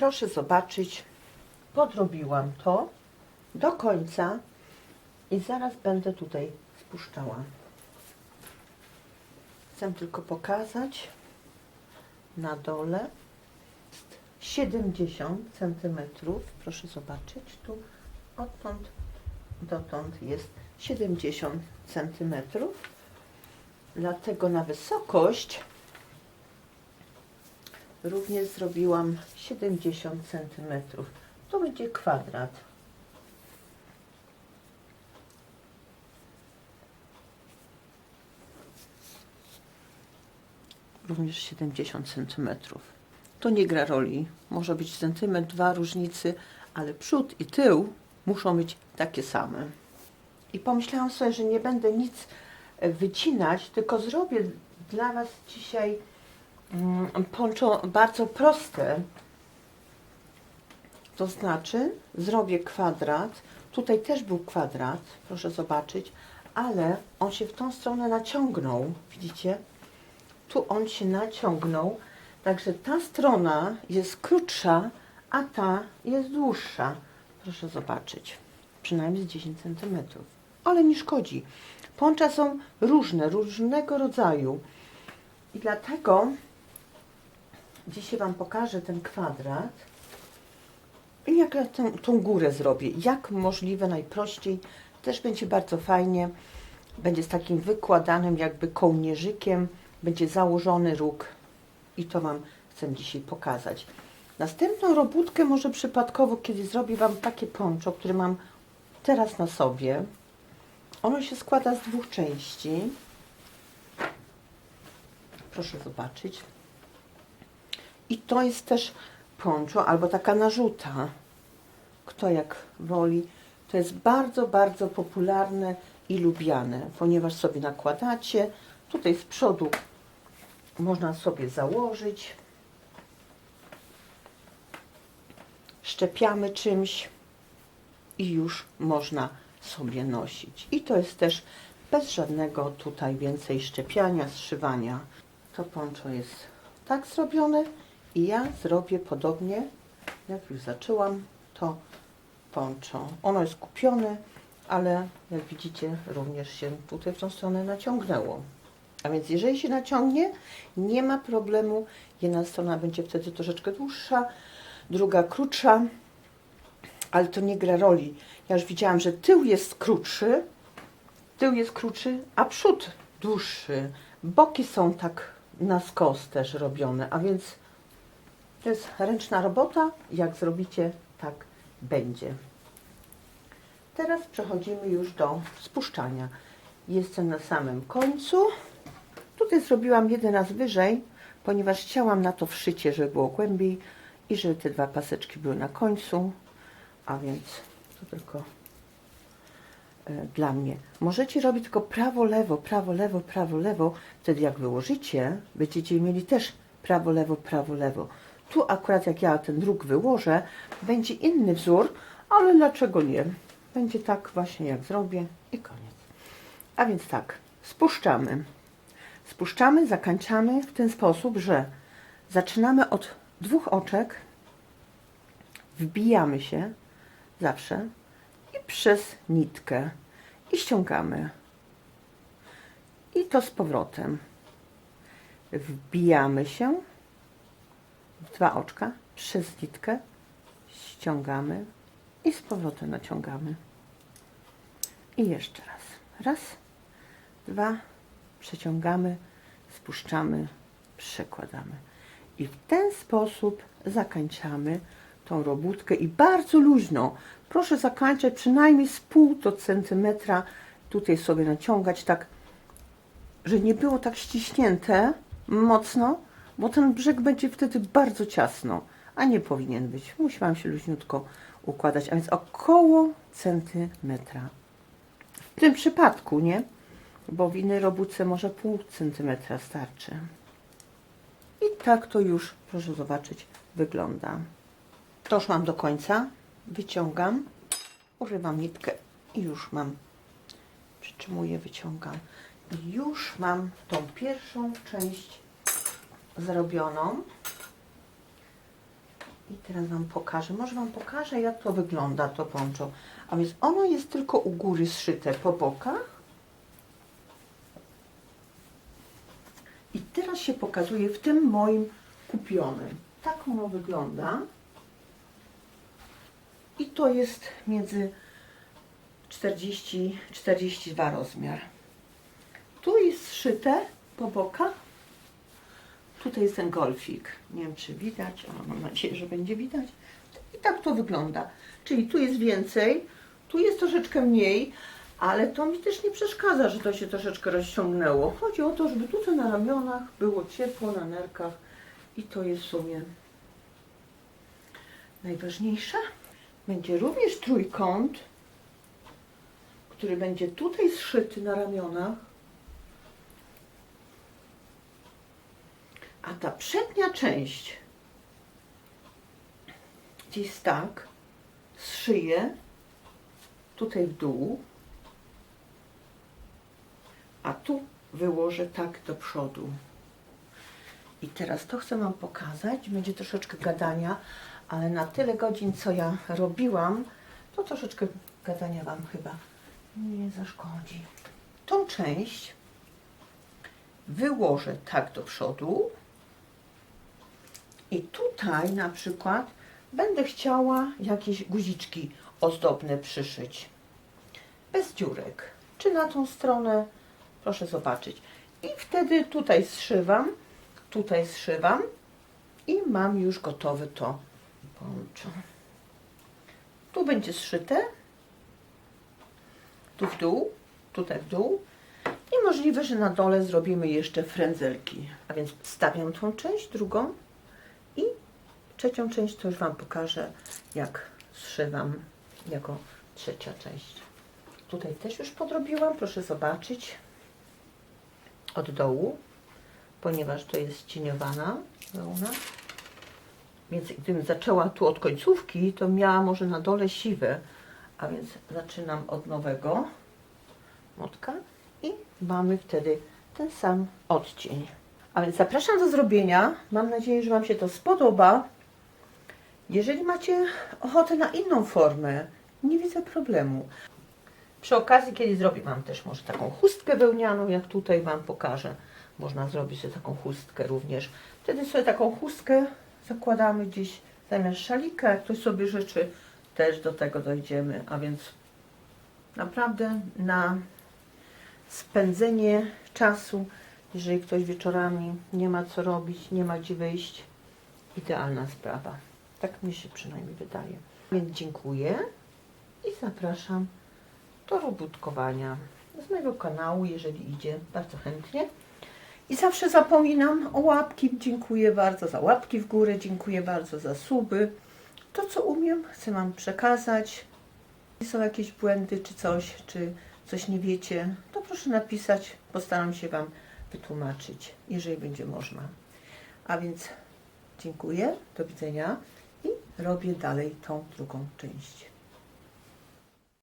proszę zobaczyć, podrobiłam to do końca i zaraz będę tutaj spuszczała. Chcę tylko pokazać na dole jest 70 centymetrów. Proszę zobaczyć, tu odtąd dotąd jest 70 centymetrów. Dlatego na wysokość również zrobiłam 70 centymetrów. To będzie kwadrat. Również 70 centymetrów. To nie gra roli. Może być centymetr, dwa różnicy, ale przód i tył muszą być takie same. I pomyślałam sobie, że nie będę nic wycinać, tylko zrobię dla Was dzisiaj poncho bardzo proste. To znaczy, zrobię kwadrat. Tutaj też był kwadrat, proszę zobaczyć, ale on się w tą stronę naciągnął. Widzicie? Tu on się naciągnął. Także ta strona jest krótsza, a ta jest dłuższa. Proszę zobaczyć. Przynajmniej z 10 cm. Ale nie szkodzi. Poncza są różne, różnego rodzaju. I dlatego dzisiaj Wam pokażę ten kwadrat. I jak ja tę, tą górę zrobię. Jak możliwe najprościej. Też będzie bardzo fajnie. Będzie z takim wykładanym jakby kołnierzykiem. Będzie założony róg. I to Wam chcę dzisiaj pokazać. Następną robótkę może przypadkowo, kiedy zrobię Wam takie poncho, które mam teraz na sobie. Ono się składa z dwóch części. Proszę zobaczyć. I to jest też poncho albo taka narzuta. Kto jak woli. To jest bardzo, bardzo popularne i lubiane, ponieważ sobie nakładacie. Tutaj z przodu można sobie założyć. Szczepiamy czymś i już można sobie nosić. I to jest też bez żadnego tutaj więcej szczepiania, zszywania. To poncho jest tak zrobione i ja zrobię podobnie, jak już zaczęłam, to poncho. Ono jest kupione, ale jak widzicie również się tutaj w tą stronę naciągnęło. A więc jeżeli się naciągnie, nie ma problemu. Jedna strona będzie wtedy troszeczkę dłuższa, druga krótsza, ale to nie gra roli. Ja już widziałam, że tył jest krótszy, tył jest krótszy, a przód dłuższy. Boki są tak na skos też robione, a więc to jest ręczna robota. Jak zrobicie, tak będzie. Teraz przechodzimy już do spuszczania. Jestem na samym końcu. Tutaj zrobiłam jeden raz wyżej, ponieważ chciałam na to wszycie, żeby było głębiej i żeby te dwa paseczki były na końcu, a więc to tylko e, dla mnie. Możecie robić tylko prawo, lewo, prawo, lewo, prawo, lewo. Wtedy jak wyłożycie, będziecie mieli też prawo, lewo, prawo, lewo. Tu akurat jak ja ten druk wyłożę, będzie inny wzór, ale dlaczego nie? Będzie tak właśnie jak zrobię i koniec. A więc tak, spuszczamy. Spuszczamy, zakończamy w ten sposób, że zaczynamy od dwóch oczek, wbijamy się zawsze i przez nitkę i ściągamy. I to z powrotem. Wbijamy się dwa oczka przez nitkę, ściągamy i z powrotem naciągamy. I jeszcze raz. Raz, dwa, przeciągamy, spuszczamy, przekładamy. I w ten sposób zakończamy tą robótkę i bardzo luźno. Proszę zakończać przynajmniej z pół do centymetra. Tutaj sobie naciągać tak, że nie było tak ściśnięte mocno, bo ten brzeg będzie wtedy bardzo ciasno, a nie powinien być. Musi Wam się luźniutko układać, a więc około centymetra. W tym przypadku, nie? Bo w innej robótce może pół centymetra starczy. I tak to już, proszę zobaczyć, wygląda. Doszłam do końca, wyciągam, urywam nitkę i już mam, przytrzymuję, wyciągam. I już mam tą pierwszą część zrobioną. I teraz Wam pokażę, może Wam pokażę jak to wygląda to poncho. A więc ono jest tylko u góry zszyte po bokach. I teraz się pokazuje w tym moim kupionym. Tak ono wygląda. I to jest między 40-42 rozmiar. Tu jest zszyte po bokach. Tutaj jest ten golfik. Nie wiem, czy widać, ale mam nadzieję, że będzie widać. I tak to wygląda. Czyli tu jest więcej, tu jest troszeczkę mniej, ale to mi też nie przeszkadza, że to się troszeczkę rozciągnęło. Chodzi o to, żeby tutaj na ramionach było ciepło, na nerkach i to jest w sumie najważniejsze. Będzie również trójkąt, który będzie tutaj zszyty na ramionach. A ta przednia część gdzieś tak zszyję tutaj w dół, a tu wyłożę tak do przodu. I teraz to chcę Wam pokazać. Będzie troszeczkę gadania, ale na tyle godzin, co ja robiłam, to troszeczkę gadania Wam chyba nie zaszkodzi. Tą część wyłożę tak do przodu i tutaj na przykład będę chciała jakieś guziczki ozdobne przyszyć. Bez dziurek. Czy na tą stronę? Proszę zobaczyć. I wtedy tutaj zszywam, tutaj zszywam i mam już gotowe to poncho. Tu będzie zszyte, tu w dół, tutaj w dół i możliwe, że na dole zrobimy jeszcze frędzelki. A więc stawiam tą część, drugą trzecią część to już Wam pokażę, jak zszywam jako trzecia część. Tutaj też już podrobiłam, proszę zobaczyć od dołu, ponieważ to jest cieniowana wełna. Więc gdybym zaczęła tu od końcówki, to miała może na dole siwe, a więc zaczynam od nowego motka i mamy wtedy ten sam odcień. A więc zapraszam do zrobienia. Mam nadzieję, że Wam się to spodoba. Jeżeli macie ochotę na inną formę, nie widzę problemu. Przy okazji, kiedy zrobię Wam też może taką chustkę wełnianą, jak tutaj Wam pokażę. Można zrobić sobie taką chustkę również. Wtedy sobie taką chustkę zakładamy gdzieś zamiast szalika. Jak ktoś sobie życzy, też do tego dojdziemy. A więc naprawdę na spędzenie czasu, jeżeli ktoś wieczorami nie ma co robić, nie ma gdzie wyjść, idealna sprawa. Tak mi się przynajmniej wydaje. Więc dziękuję i zapraszam do robótkowania z mojego kanału, jeżeli idzie, bardzo chętnie. I zawsze zapominam o łapki. Dziękuję bardzo za łapki w górę, dziękuję bardzo za suby. To, co umiem, chcę Wam przekazać. Jeśli są jakieś błędy, czy coś, czy coś nie wiecie, to proszę napisać. Postaram się Wam wytłumaczyć, jeżeli będzie można. A więc dziękuję, do widzenia robię dalej tą drugą część.